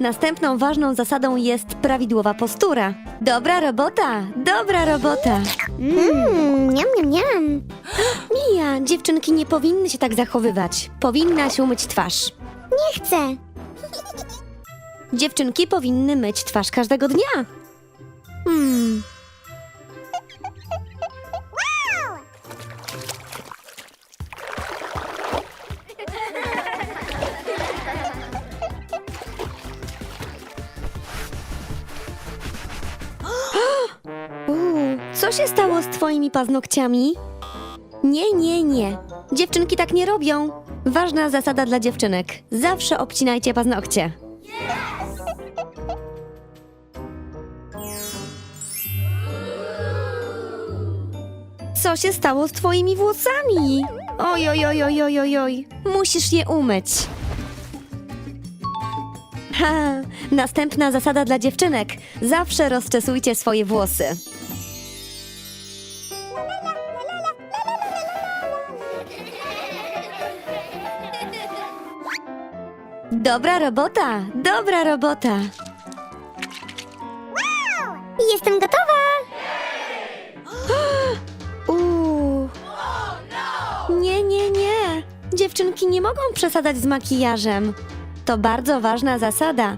Następną ważną zasadą jest prawidłowa postura. Dobra robota, dobra robota. Mmm, niam, niam, niam. Mija, dziewczynki nie powinny się tak zachowywać. Powinnaś umyć twarz. Nie chcę. Dziewczynki powinny myć twarz każdego dnia. Hmm. Co się stało z twoimi paznokciami? Nie, nie, nie. Dziewczynki tak nie robią. Ważna zasada dla dziewczynek. Zawsze obcinajcie paznokcie. Co się stało z twoimi włosami? Oj, oj, oj, oj, oj, oj. Musisz je umyć. Ha, następna zasada dla dziewczynek. Zawsze rozczesujcie swoje włosy. Dobra robota, dobra robota. Jestem gotowa. Uuu. Nie, nie, nie. Dziewczynki nie mogą przesadzać z makijażem. To bardzo ważna zasada.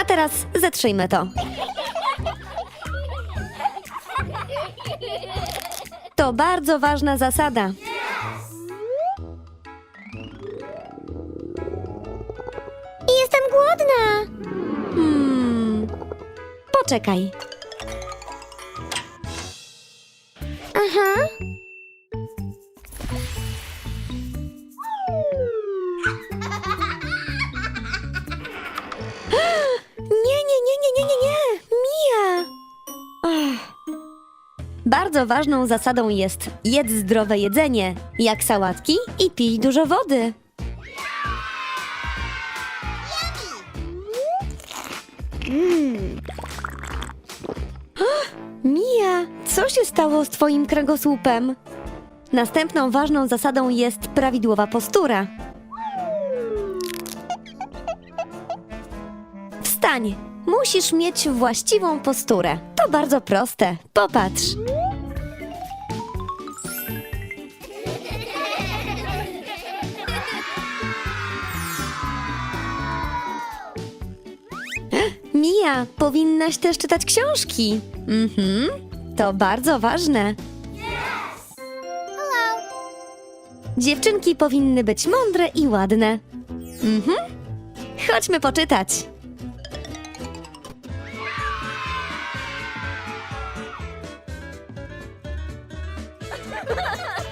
A teraz zetrzyjmy to. To bardzo ważna zasada. Jestem głodna. Hmm. Poczekaj. Bardzo ważną zasadą jest jedz zdrowe jedzenie, jak sałatki i pij dużo wody. Mmm. Mija, co się stało z twoim kręgosłupem? Następną ważną zasadą jest prawidłowa postura. Wstań! Musisz mieć właściwą posturę. To bardzo proste. Popatrz. Mija, powinnaś też czytać książki. Mhm, to bardzo ważne. Dziewczynki powinny być mądre i ładne. Mhm. Chodźmy poczytać.